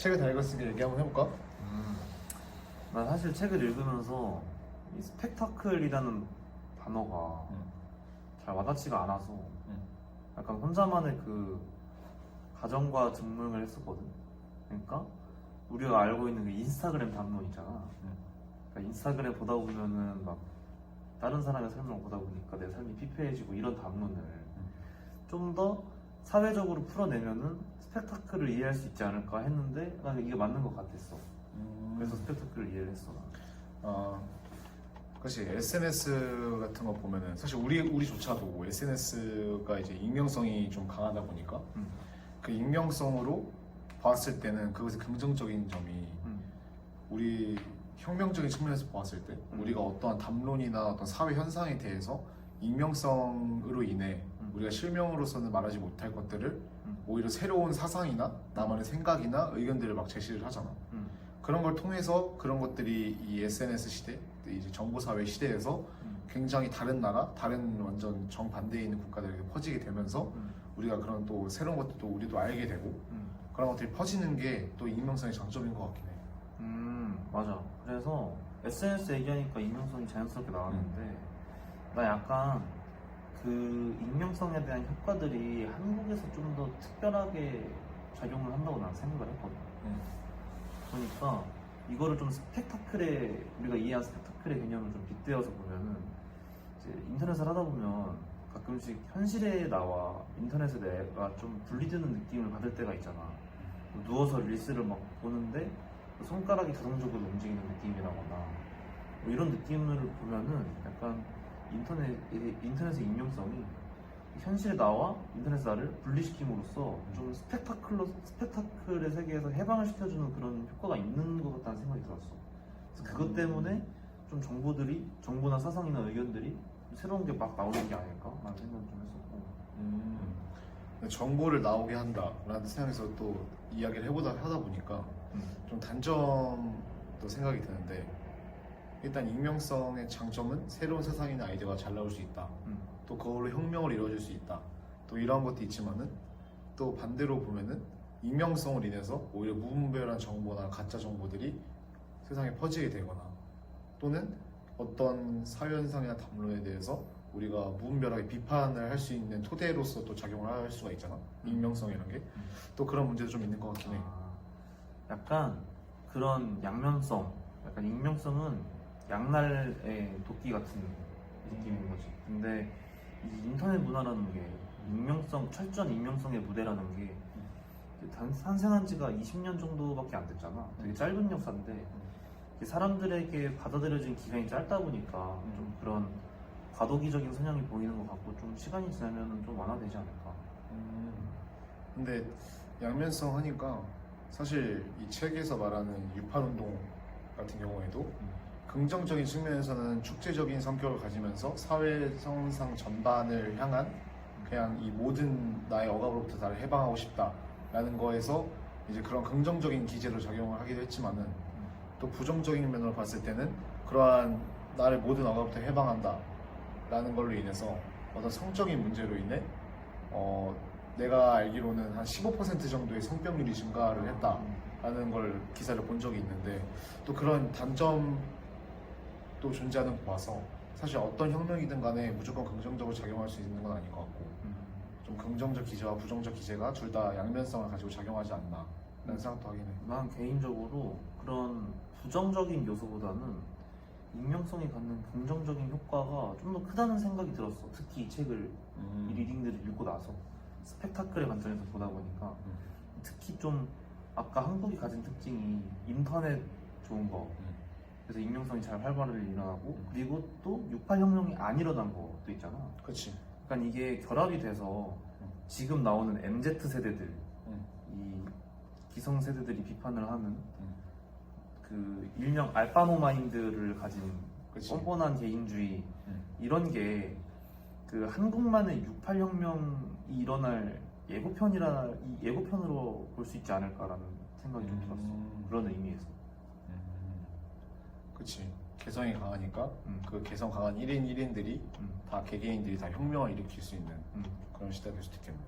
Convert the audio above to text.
책을 다 읽었으니까 얘기 한번 해볼까? 난 사실 책을 읽으면서 이 스펙타클이라는 단어가 음. 잘 와닿지가 않아서 음. 약간 혼자만의 그 가정과 증명을 했었거든. 그러니까 우리가 알고 있는 그 인스타그램 담론 있잖아. 음. 그러니까 인스타그램 보다 보면은 막 다른 사람의 삶을 보다 보니까 내 삶이 피폐해지고 이런 담론을 좀더 사회적으로 풀어내면은 스펙타클을 이해할 수 있지 않을까 했는데 난 이게 맞는 것 같았어. 그래서 스펙타클을 이해를 했어. 난. 아, 그렇지. SNS 같은 거 보면은 사실 우리 우리조차도 SNS가 이제 익명성이 좀 강하다 보니까 음. 그 익명성으로 봤을 때는 그것의 긍정적인 점이 음. 우리 혁명적인 측면에서 보았을 때 음. 우리가 어떠한 담론이나 어떤 사회 현상에 대해서 익명성으로 인해 음. 우리가 실명으로서는 말하지 못할 것들을 음. 오히려 새로운 사상이나 나만의 생각이나 의견들을 막 제시를 하잖아. 음. 그런 걸 통해서 그런 것들이 이 SNS 시대, 이제 정보 사회 시대에서 음. 굉장히 다른 나라, 다른 완전 정반대에 있는 국가들에게 퍼지게 되면서 음. 우리가 그런 또 새로운 것들도 우리도 알게 되고 음. 그런 것들이 퍼지는 게 또 익명성의 장점인 것 같긴 해. 음, 맞아. 그래서 SNS 얘기하니까 익명성이 자연스럽게 나왔는데, 음. 나 약간 그 익명성에 대한 효과들이 한국에서 좀 더 특별하게 작용을 한다고 난 생각을 했거든. 그러니까 이거를 좀 스펙타클에, 우리가 이해한 스펙타클의 개념을 좀 빗대어서 보면은, 이제 인터넷을 하다 보면 가끔씩 현실에 나와 인터넷에 내가 좀 분리되는 느낌을 받을 때가 있잖아. 누워서 릴스를 막 보는데 손가락이 자동적으로 움직이는 느낌이라거나 뭐 이런 느낌을 보면은 약간 인터넷 인터넷의 익명성이 현실에 나와 인터넷 나를 분리시킴으로써 좀 스펙타클로 스펙타클의 세계에서 해방을 시켜주는 그런 효과가 있는 것 같다는 생각이 들었어. 그래서 그것 때문에 좀 정보들이 정보나 사상이나 의견들이 새로운 게 막 나오는 게 아닐까라는 생각을 좀 했었고. 근데 정보를 나오게 한다라는 생각에서 또 이야기를 해보다 하다 보니까 음. 좀 단점도 생각이 드는데 일단 익명성의 장점은 새로운 세상이나 아이디어가 잘 나올 수 있다. 음. 또 그걸로 혁명을 이루어질 수 있다. 또 이러한 것도 있지만은 또 반대로 보면은 익명성을 인해서 오히려 무분별한 정보나 가짜 정보들이 세상에 퍼지게 되거나 또는 어떤 사회현상이나 담론에 대해서 우리가 무분별하게 비판을 할 수 있는 토대로서 또 작용을 할 수가 있잖아. 익명성이라는 게. 또 그런 문제도 좀 있는 것 같긴 해. 아, 약간 그런 양면성, 약간 익명성은 양날의 도끼 같은 느낌인 거지. 근데 이 인터넷 문화라는 게 익명성, 철저한 익명성의 무대라는 게 단- 탄생한 지가 20년 정도밖에 안 됐잖아. 되게 짧은 역사인데 사람들에게 받아들여진 기간이 짧다 보니까 좀 그런 과도기적인 성향이 보이는 것 같고 좀 시간이 지나면 좀 완화되지 않을까. 음, 근데 양면성 하니까 사실 이 책에서 말하는 유팔 운동 같은 경우에도 긍정적인 측면에서는 축제적인 성격을 가지면서 사회 성상 전반을 향한 그냥 이 모든 나의 억압으로부터 나를 해방하고 싶다라는 거에서 이제 그런 긍정적인 기제로 작용을 하기도 했지만은 또 부정적인 면으로 봤을 때는 그러한 나를 모든 억압부터 해방한다 라는 걸로 인해서 어떤 성적인 문제로 인해 어, 내가 알기로는 한 15% 정도의 성병률이 증가를 했다라는 걸 기사를 본 적이 있는데 또 그런 단점 도 존재하는 거 봐서 사실 어떤 혁명이든 간에 무조건 긍정적으로 작용할 수 있는 건 아닌 것 같고 좀 긍정적 기제와 부정적 기제가 둘 다 양면성을 가지고 작용하지 않나 라는 생각도 하긴 해 난 개인적으로 그런 부정적인 요소보다는 익명성이 갖는 긍정적인 효과가 좀 더 크다는 생각이 들었어. 특히 이 책을 이 리딩들을 읽고 나서 스펙타클의 관점에서 보다 보니까 음. 특히 좀 아까 한국이 가진 특징이 인터넷 좋은 거 음. 그래서 익명성이 잘 활발히 일어나고 그리고 또 68혁명이 안 일어난 것도 있잖아. 그치 그러니까 이게 결합이 돼서 지금 나오는 MZ 세대들 음. 이 기성 세대들이 비판을 하는 음. 그 일명 알파노 마인드를 가진 그치 뻔뻔한 개인주의 음. 이런 게 그 한국만의 68혁명이 일어날 예고편이라 이 예고편으로 볼 수 있지 않을까라는 생각이 좀 들었어. 음. 그런 의미에서. 음. 그치 개성이 강하니까 음. 그 개성 강한 1인 1인들이 음. 다 개개인들이 다 혁명을 일으킬 수 있는 음. 그런 시대가 될 수도 있겠네